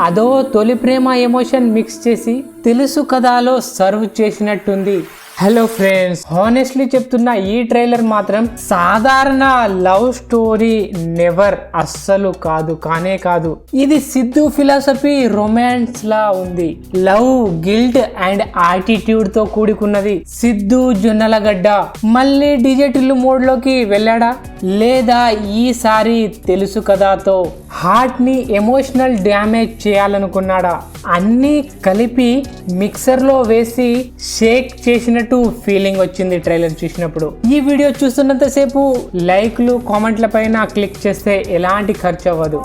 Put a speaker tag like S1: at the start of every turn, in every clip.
S1: అదో తొలి ప్రేమ emotion mix చేసి తెలుసు కథలో సర్వ్ చేసినట్టుంది. హలో ఫ్రెండ్స్ హానెస్ట్లీ చెప్తున్న ఈ ట్రైలర్ మాత్రం సాధారణ లవ్ స్టోరీ నెవర్ అస్సలు కాదు కానే కాదు. ఇది సిద్ధు ఫిలాసఫీ రొమాన్స్ లా ఉంది. లవ్ గిల్ట్ అండ్ ఆటిట్యూడ్తో కూడుకున్నది సిద్ధు జొన్నలగడ్డ. మళ్ళీ డిజిటల్ మోడ్లోకి వెళ్ళాడా? లేదా ఈసారి తెలుసు కథతో. హార్ట్ని ఎమోషనల్ డ్యామేజ్ చేయాలనుకున్నాడా? అన్నీ కలిపి మిక్సర్లో వేసి షేక్ చేసినట్టు ఫీలింగ్ వచ్చింది ట్రైలర్ చూసినప్పుడు. ఈ వీడియో చూస్తున్నంతసేపు లైక్లు కామెంట్ల పైన క్లిక్ చేస్తే ఎలాంటి ఖర్చు అవ్వదు.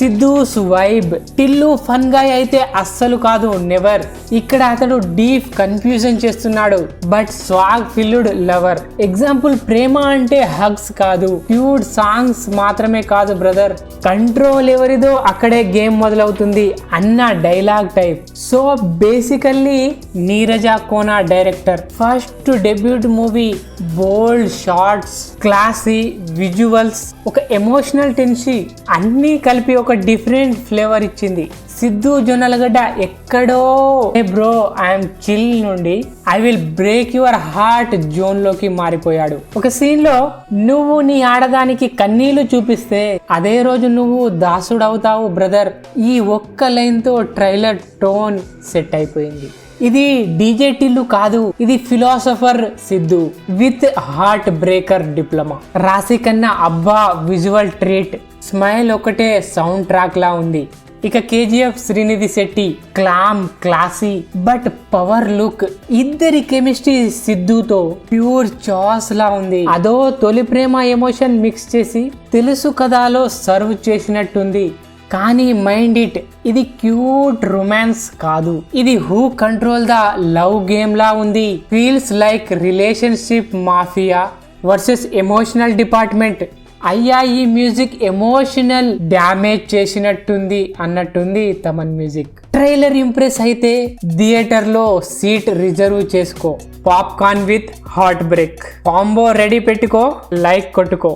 S1: Siddhu's vibe Tillu fun guy అయితే అస్సలు కాదు నెవర్. ఇక్కడ అతడు డీప్ కన్ఫ్యూజన్ చేస్తున్నాడు. But swag filled lover. Example ప్రేమ అంటే హగ్స్ కాదు. ప్యూర్ సాంగ్స్ మాత్రమే కాదు బ్రదర్. కంట్రోల్ ఎవరిదో అక్కడే గేమ్ మొదలవుతుంది అన్న dialogue type. So basically Neeraja Kona director. First debut movie bold shots classy visuals ఒక ఎమోషనల్ టెన్షి అన్నీ కలిపి ఒక ఒక డిఫరెంట్ ఫ్లేవర్ ఇచ్చింది. సిద్ధు జొన్నలగడ్డ ఎక్కడో. బ్రో ఐఎమ్ చిల్ నుండి I will break your heart జోన్లోకి మారిపోయాడు. ఒక సీన్లో నువ్వు నీ ఆడదానికి కన్నీళ్ళు చూపిస్తే అదే రోజు నువ్వు దాసుడవుతావు బ్రదర్ ఈ ఒక్క లైన్తో ట్రైలర్ టోన్ సెట్ అయిపోయింది. ఇది డీజే టిల్లు కాదు ఇది philosopher Siddhu with heart breaker diploma. Raashi Khanna అబ్బా విజువల్ ట్రీట్. స్మైల్ ఒకటే సౌండ్ ట్రాక్ లా ఉంది. ఇక KGF Srinidhi Shetty glam classy but power look ఇద్దరి కెమిస్ట్రీ సిద్ధుతో ప్యూర్ చాస్ లా ఉంది. అదో తొలి ప్రేమ ఎమోషన్ మిక్స్ చేసి తెలుసు కథలో సర్వ్ చేసినట్టుంది. కానీ మైండ్ ఇట్. ఇది క్యూట్ రొమాన్స్ కాదు. ఇది who control the love game లా ఉంది. Feels like relationship mafia versus emotional department. అయ్యా ఈ మ్యూజిక్ ఎమోషనల్ డ్యామేజ్ చేసినట్టుంది అన్నట్టుంది తమన్ మ్యూజిక్. ట్రైలర్ ఇంప్రెస్ అయితే థియేటర్లో సీట్ రిజర్వ్ చేసుకో. Popcorn with heart break. Combo ready పెట్టుకో లైక్ కొట్టుకో.